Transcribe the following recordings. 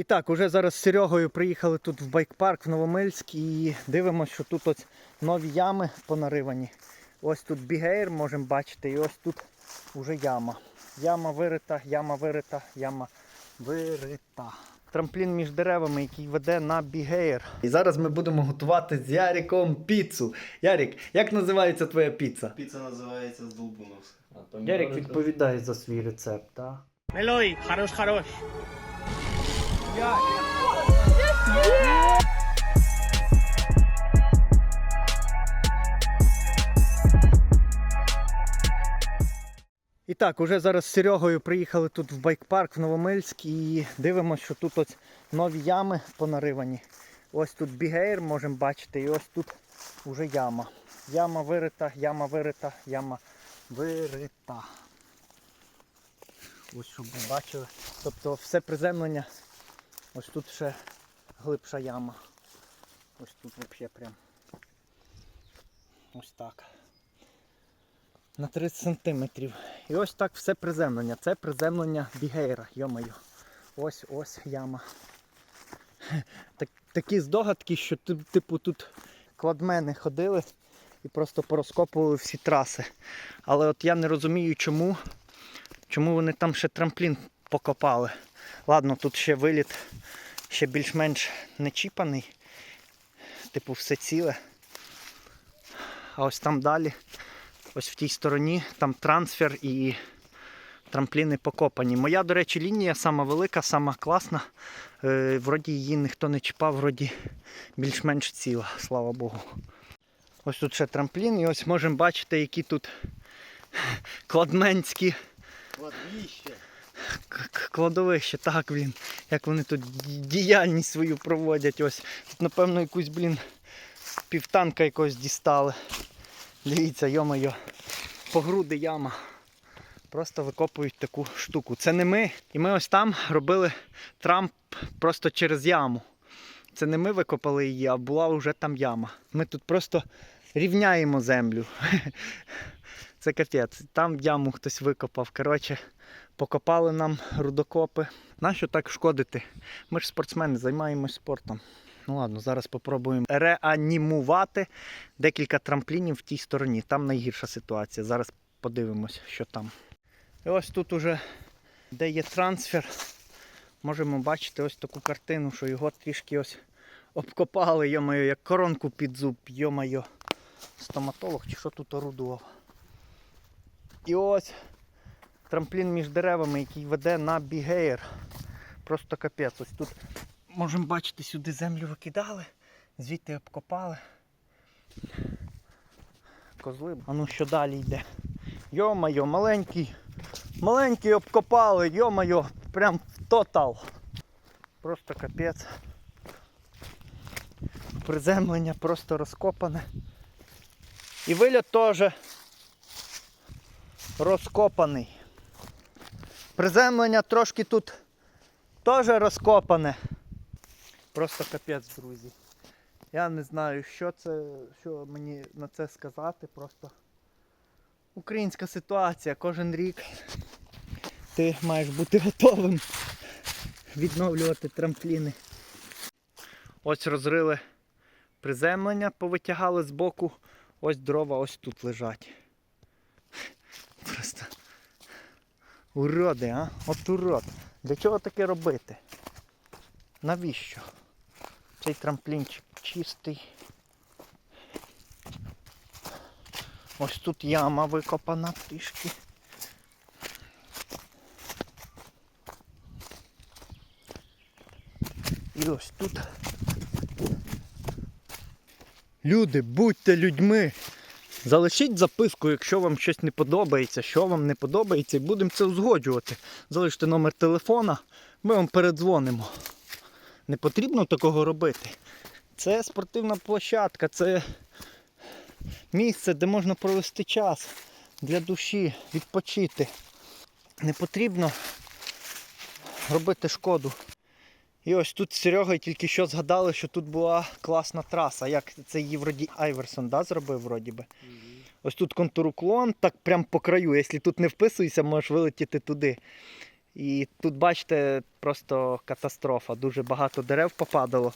І так, уже зараз з Серегою приїхали тут в байк-парк в Новомильськ і дивимося, що тут ось нові ями понаривані. Ось тут бігейр можемо бачити, і ось тут уже яма. Яма вирита, яма вирита, яма вирита. Трамплін між деревами, який веде на бігейр. І зараз ми будемо готувати з Яріком піцу. Ярік, як називається твоя піца? Піца називається Здолбуновська. Ярік відповідає за свій рецепт, так? Мелой, хорош, хорош. І так, уже зараз з Серегою приїхали тут в байк-парк в Новомильськ і дивимося, що тут ось нові ями понаривані. Ось тут бігейр можемо бачити, і ось тут уже яма. Яма вирита, яма вирита, яма вирита. Ось щоб ви бачили. Тобто все приземлення. Ось тут ще глибша яма. Ось тут взагалі прям. Ось так на 30 сантиметрів. І ось так все приземлення. Це приземлення бігейра, йомаю. Ось ось яма. Так, такі здогадки, що типу тут кладмени ходили і просто порозкопували всі траси. Але от я не розумію, чому, чому вони там ще трамплін покопали. Ладно, тут ще виліт ще більш-менш не чіпаний. Типу все ціле. А ось там далі Ось в тій стороні там трансфер і трампліни покопані. Моя, до речі, лінія сама велика, сама класна. Е, вроді її ніхто не чіпав, вроді більш-менш ціла, слава Богу. Ось тут ще трамплін, і ось можемо бачити, які тут кладменські Кладбище. Кладовище. Так, блін, як вони тут діяльність свою проводять. Ось тут, напевно, якусь, блін, півтанка якось дістали. Дивіться, йо-моє, по груди яма. Просто викопують таку штуку. Це не ми. І ми ось там робили трамп просто через яму. Це не ми викопали її, а була вже там яма. Ми тут просто рівняємо землю. Це капець. Там яму хтось викопав. Коротше, покопали нам рудокопи. Нащо так шкодити? Ми ж спортсмени, займаємось спортом. Ну ладно, зараз спробуємо реанімувати декілька трамплінів в тій стороні. Там найгірша ситуація. Зараз подивимось, що там. І ось тут уже, де є трансфер, можемо бачити ось таку картину, що його трішки ось обкопали, йомаю, як коронку під зуб, йомаю. Стоматолог чи що тут орудував. І ось трамплін між деревами, який веде на бігейр. Просто капець. Ось тут можемо бачити, сюди землю викидали, звідти обкопали. Козли. А ну що далі йде? Йо-майо, маленький. Маленький обкопали, йо-майо, прям в тотал. Просто капець. Приземлення просто розкопане. І виліт теж розкопаний. Приземлення трошки тут теж розкопане. Просто капець, друзі. Я не знаю, що це, що мені на це сказати. Просто українська ситуація. Кожен рік ти маєш бути готовим відновлювати трампліни. Ось розрили приземлення, повитягали з боку. Ось дрова ось тут лежать. Уроди, а? От урод. Для чого таке робити? Навіщо? Цей трамплінчик чистий. Ось тут яма викопана трішки. І ось тут. Люди, будьте людьми. Залишіть записку, якщо вам щось не подобається, що вам не подобається, і будемо це узгоджувати. Залиште номер телефона, ми вам передзвонимо. Не потрібно такого робити. Це спортивна площадка, це місце, де можна провести час для душі, відпочити. Не потрібно робити шкоду. І ось тут з Серегою тільки що згадали, що тут була класна траса. Як це її вроді Айверсон да, зробив вроді би. Ось тут контур уклон, так прям по краю. Якщо тут не вписуєшся, можеш вилетіти туди. І тут, бачите, просто катастрофа. Дуже багато дерев попадало.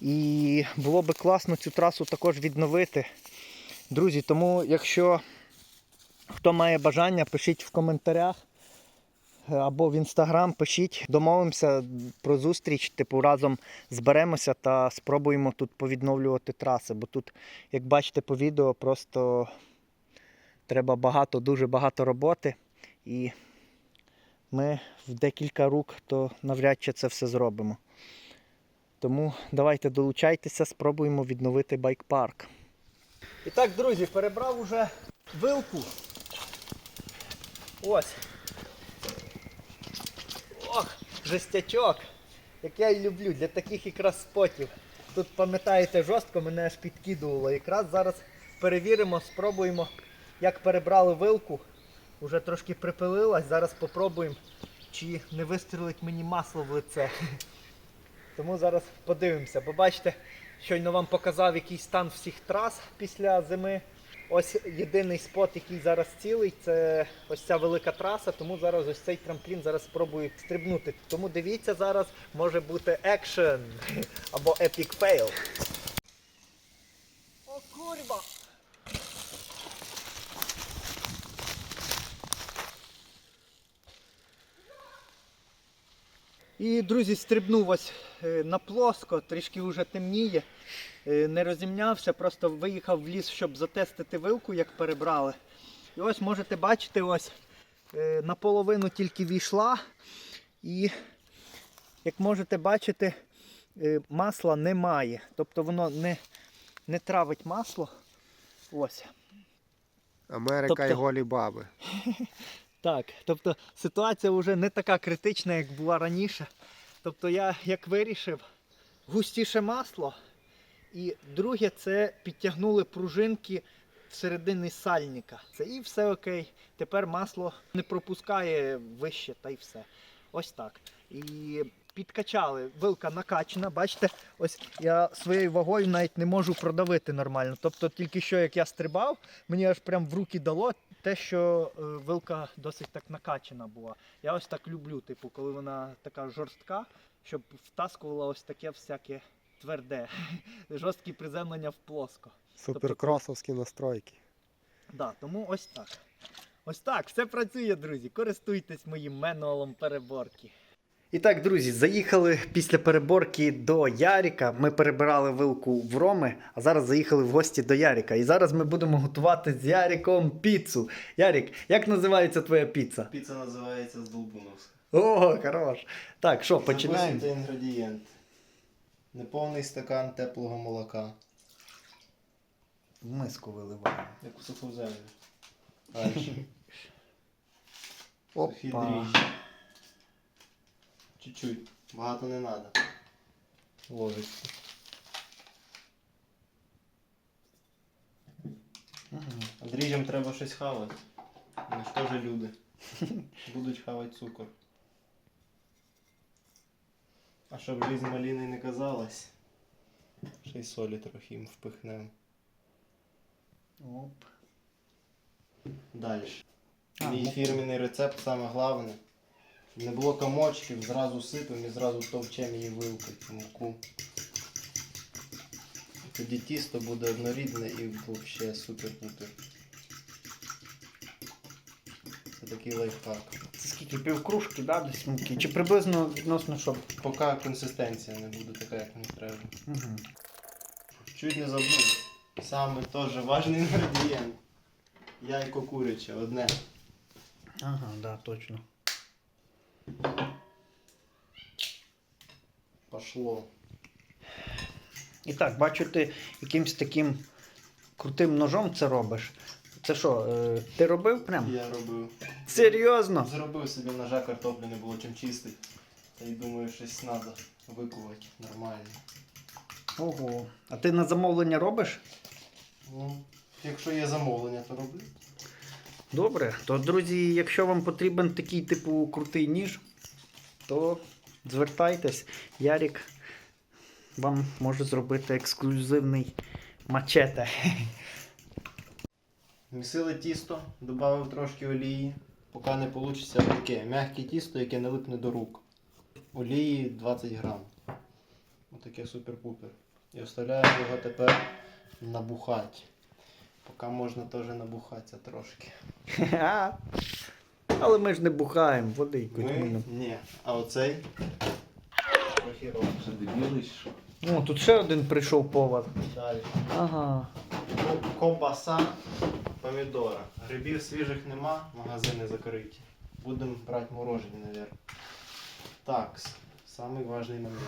І було би класно цю трасу також відновити. Друзі, тому якщо хто має бажання, пишіть в коментарях або в інстаграм, пишіть, домовимося про зустріч, типу разом зберемося та спробуємо тут повідновлювати траси. Бо тут, як бачите по відео, просто треба багато, дуже багато роботи. І ми в декілька рук то навряд чи це все зробимо. Тому давайте долучайтеся, спробуємо відновити байк-парк. І так, друзі, перебрав уже вилку. Ось. Жестячок. Як я і люблю, для таких якраз спотів. Тут, пам'ятаєте, жорстко мене аж підкидувало. Якраз зараз перевіримо, спробуємо, як перебрали вилку. Уже трошки припилилась, зараз попробуємо, чи не вистрілить мені масло в лице. Тому зараз подивимося. Бо бачите, щойно вам показав який стан всіх трас після зими. Ось єдиний спот, який зараз цілий, це ось ця велика траса, тому зараз ось цей трамплін зараз спробую стрибнути. Тому дивіться зараз, може бути екшен або epic fail. О, курва! І, друзі, стрибнув ось е, на плоско, трішки вже темніє. Е, Не розімнявся, просто виїхав в ліс, щоб затестити вилку, як перебрали. І ось можете бачити, ось е, наполовину тільки війшла. І як можете бачити, е, масла немає. Тобто воно не, не травить масло. Ось. Америка Тобто- і голі баби. Так, тобто ситуація вже не така критична, як була раніше. Тобто я як вирішив, густіше масло. І друге, це підтягнули пружинки всередині сальника. Це і все окей. Тепер масло не пропускає вище та й все. Ось так. І підкачали. Вилка накачана. Бачите, ось я своєю вагою навіть не можу продавити нормально. Тобто тільки що як я стрибав, мені аж прям в руки дало те, що е, вилка досить так накачана була. Я ось так люблю, типу, коли вона така жорстка, щоб втаскувала ось таке всяке тверде. Жорсткі приземлення в плоско. Суперкросовські настройки. Да, тому ось так. Ось так, все працює, друзі. Користуйтесь моїм менуалом переборки. І так, друзі, заїхали після переборки до Яріка. Ми перебирали вилку в Роми, а зараз заїхали в гості до Яріка. І зараз ми будемо готувати з Яріком піцу. Ярік, як називається твоя піца? Піца називається здолбуновська. О, хорош. Так, що, починаємо? Інгредієнти. Неповний стакан теплого молока. В миску виливаємо. Як у суху землю. Дальше. Опа. Дріжджі. Чуть-чуть. Багато не треба. Ложечку. Мгм. А дріжджам треба щось хавати. Вони ж теж люди. Будуть хавати цукор. А щоб жизнь маліни не казалась, ще й солі трохи їм впихнемо. Оп. Далі. А, Мій ну. фірменний рецепт саме головне. Не було комочків, зразу сипемо і зразу товчемо її вилкою в муку. Тоді тісто буде однорідне і взагалі супер-пупер. Це такий лайфхак. Скільки півкружки, да, десь муки? Чи приблизно відносно щоб. Поки консистенція не буде така, як мені треба. Угу. Чуть не забув. Саме теж важний інгредієнт. Яйко куряче, одне. Ага, да, точно. Пошло. І так, бачу, ти якимсь таким крутим ножом це робиш. Це що, е, ти робив прям? Я робив. Серйозно? Зробив собі ножа картоплі, не було чим чистити. Та й думаю, щось треба викувати нормально. Ого. А ти на замовлення робиш? Ну, якщо є замовлення, то роблю. Добре. То, друзі, якщо вам потрібен такий типу крутий ніж, то звертайтесь. Ярік вам може зробити ексклюзивний мачете. Місили тісто, додав трошки олії, поки не вийде таке. Мягке тісто, яке не липне до рук. Олії 20 грам. Отаке супер-пупер. І оставляємо його тепер набухати. Поки можна теж набухатися трошки. Але ми ж не бухаємо, води Ми? Ні. А оцей? О, тут ще один прийшов повар. Далі. Ага. Ко- Ковбаса, помідора. Грибів свіжих нема, магазини закриті. Будемо брати морожені, мабуть. Так, самий важний момент.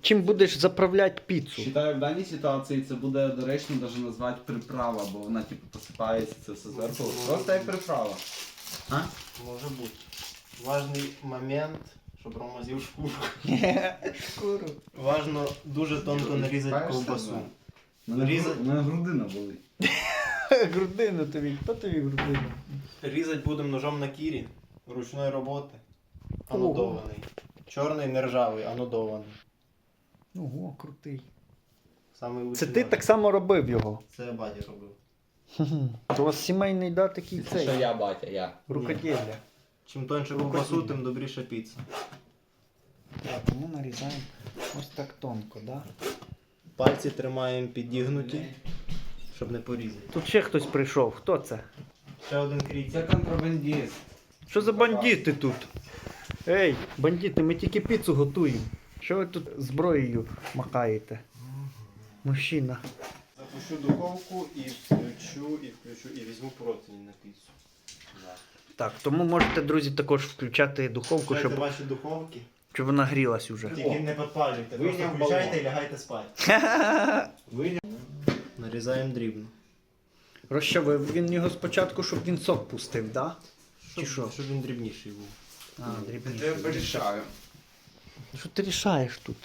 Чим будеш заправляти піцу? Вважаю, в даній ситуації це буде доречно навіть назвати приправа, бо вона типу посипається це все зверху. Просто як приправа. А? Може бути. Важний момент, щоб Рома шкуру. Шкуру. Важно дуже тонко нарізати ковбасу. себе? У мене, гру- у мене грудина болить. Грудину тобі. Хто тобі грудину? Різати будемо ножом на кірі, ручної роботи. Анодований. Чорний, нержавий, анодований. Ого, крутий. Самий Це ти нож. так само робив його. Це батя робив. То у вас сімейний да, такий Це що цей. я, батя, я. Рукоділля. Чим тоньше ковбасу, тим добріша піца. Так, тому нарізаємо ось так тонко, да? Пальці тримаємо підігнуті, щоб не порізати. Тут ще хтось прийшов. Хто це? Ще один крій. Це контрабандист. Що за бандити тут? Ей, бандити, ми тільки піцу готуємо. Що ви тут зброєю махаєте? Мужчина. Запущу духовку і включу, і включу, і візьму противень на піцу. Да. Так, тому можете, друзі, також включати духовку, Включайте щоб, ваші духовки. щоб вона грілась уже. Тільки не підпалюйте. Просто Вийняв включайте балон. і лягайте спати. Нарізаємо дрібно. Розчавив він його спочатку, щоб він сок пустив, да? Щоб, що? щоб він дрібніший був. А, Я дрібніше. вирішаю. Що ти рішаєш тут?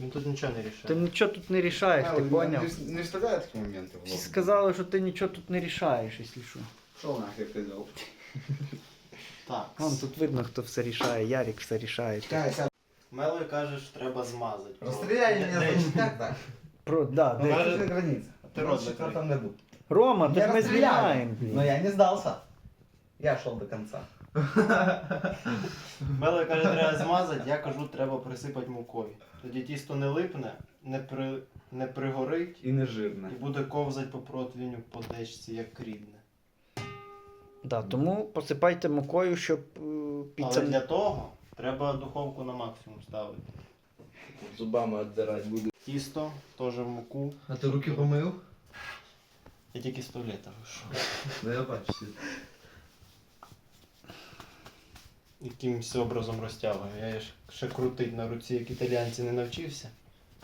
Він тут нічого не Ти нічого тут не рішаєш, ти поняв? Не вставляю такі моменти в Всі сказали, що ти нічого тут не рішаєш, якщо що. Що нахер казав? Так. Вон тут видно, хто все рішає, Ярик все рішає. Мелой каже, що треба змазати. Розстріляй мене, як так? Про, да, Ну, де? граница. Ты рот В закрой. четвертом году. Рома, так расстреляю. знімаємо, блін. Но я не сдался. Я шел до конца. Мелой каже, треба змазати, я кажу, треба присипати мукою. Тоді тісто не липне, не, при, не пригорить І не жирно. і буде ковзати по противню по дечці, як рідне. Да, тому посипайте мукою, щоб е, піца Але не для того треба духовку на максимум ставити. Зубами отдирать буду. Тісто теж в муку. А ти руки помив? Я тільки з туалета вийшов. Да я бачу. Якимось образом розтягую. Я ж ще крутить на руці, як італіянці не навчився.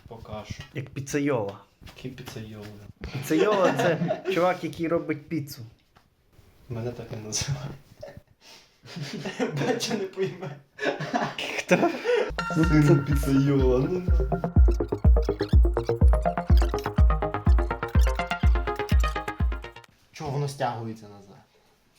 Покажу. як піцейола. Кипіцейоли. Піцейола це чувак, який робить піцу. Мене так і називають. Бача не пойме. Хто? Син піцейола. Ну, Чого воно стягується назад?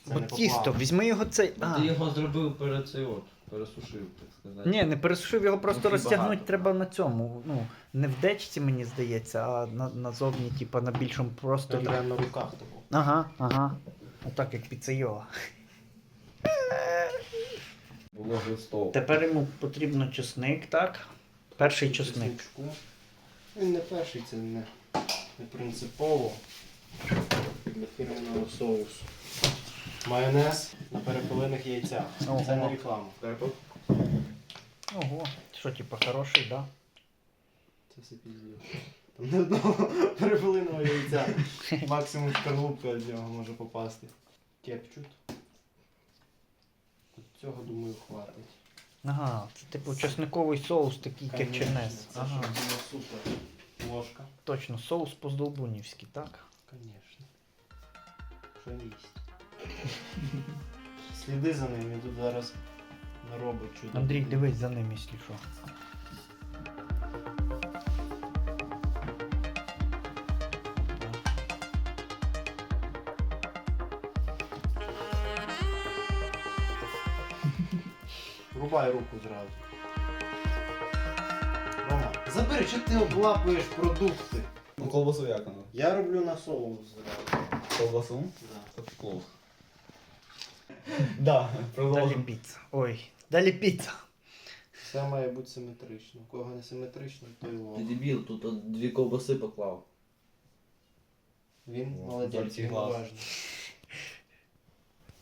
Це Бо тісто, поплавно. візьми його цей. А. Ти його зробив перед цей от, пересушив, так сказати. Ні, не пересушив його просто Трохи розтягнути багато. треба на цьому. Ну, не в дечці, мені здається, а на, назовні, типа на більшому Це просторі. треба на руках того. Ага, ага. Отак як піцейола. Було жорстоко. Тепер йому потрібно чесник, так? Перший чесник. Він не перший, це не, не принципово для фірменного соусу. Майонез на перепелиних яйцях. Ого. Це не реклама. Ого. Що, типа, хороший, да? Це все піздець. Там не одного перепелиного яйця. Максимум шкарлупка від нього може попасти. Кепчут. Цього, думаю, хватить. Ага, це типу чесниковий соус, такий кетченес. Це Ага. щоб було супер. Ложка. Точно, соус по-здолбунівськи, так? Конечно. Що їсть. Сліди за ним, і тут зараз наробить чудо. Андрій, дивись за ним, якщо що. Рубай руку зразу. Рома, забери, що ти облапуєш продукти? Ну колбасу як воно? Я роблю на соус зразу. Колбасу? Да. Це плохо. Да, далі піца. Ой, далі піца. Все має бути симетрично. У кого не симетрично, той лох. Ти дебіл, тут от дві ковбаси поклав. Він О, молодець, він глаз. уважний.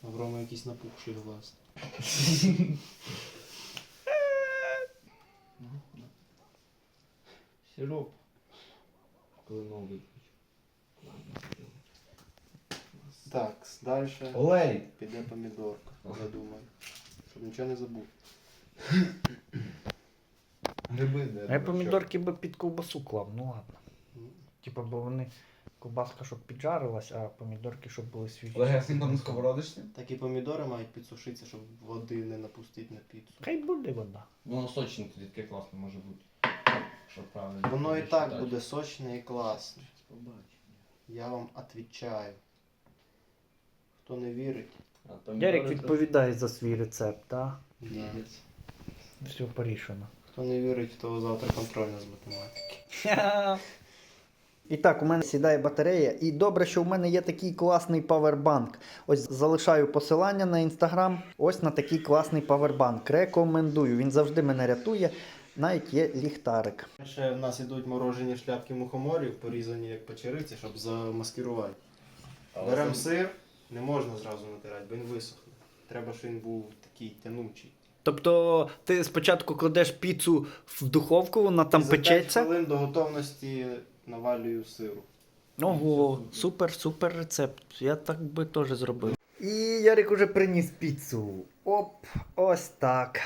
А в Роми якийсь напухший глаз. Сироп. Коли новий. Так, далі Олей! піде помідорка, я думаю. Щоб нічого не забув. Гриби де. А я помідорки би під ковбасу клав, ну ладно. Типа, бо вони ковбаска, щоб піджарилась, а помідорки, щоб були свіжі. Легесенько на сковородочці? Такі помідори мають підсушитися, щоб води не напустити на піцу. Хай буде вода. Воно сочне тоді таке класне може бути. Що правильно. Воно і так считати. буде сочне і класне. Я вам відповідаю. Хто не вірить, Ярик відповідає за свій рецепт, так? їдять. Все порішено. хто не вірить, то завтра контрольна з математики. І так, у мене сідає батарея. І добре, що у мене є такий класний павербанк. Ось залишаю посилання на інстаграм. Ось на такий класний павербанк. Рекомендую. Він завжди мене рятує. Навіть є ліхтарик. Ще в нас ідуть морожені шляпки мухоморів, порізані як печериці, щоб замаскирувати. Але Беремо це- сир, не можна зразу натирати, бо він висохне. Треба, щоб він був такий тянучий. Тобто ти спочатку кладеш піцу в духовку, вона там І за 5 печеться. хвилин до готовності навалюю сиру. Ого, супер, супер рецепт. Я так би теж зробив. І Ярик уже приніс піцу. Оп, ось так.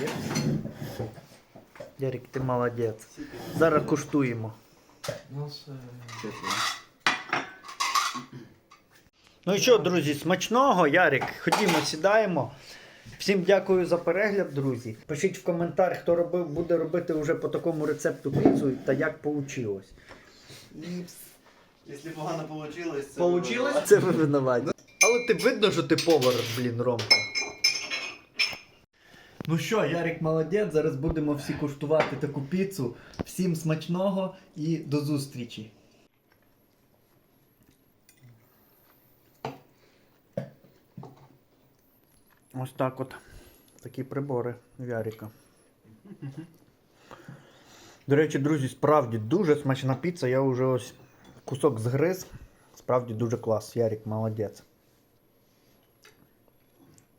Є. Ярик, ти молодець. Зараз куштуємо. Ну. Ну і що, друзі, смачного, Ярик. Ходімо, сідаємо. Всім дякую за перегляд, друзі. Пишіть в коментар, хто робив, буде робити вже по такому рецепту піцу та як вийшло. Якщо погано вийшло, це Получилось? Це ви винуваті. Але ти видно, що ти повар, блін, Ромка. Ну що, Ярик молодець, зараз будемо всі куштувати таку піцу. Всім смачного і до зустрічі. Ось так от. Такі прибори в Ярика. До речі, друзі, справді дуже смачна піца. Я вже ось кусок згриз. Справді дуже клас. Ярик молодець.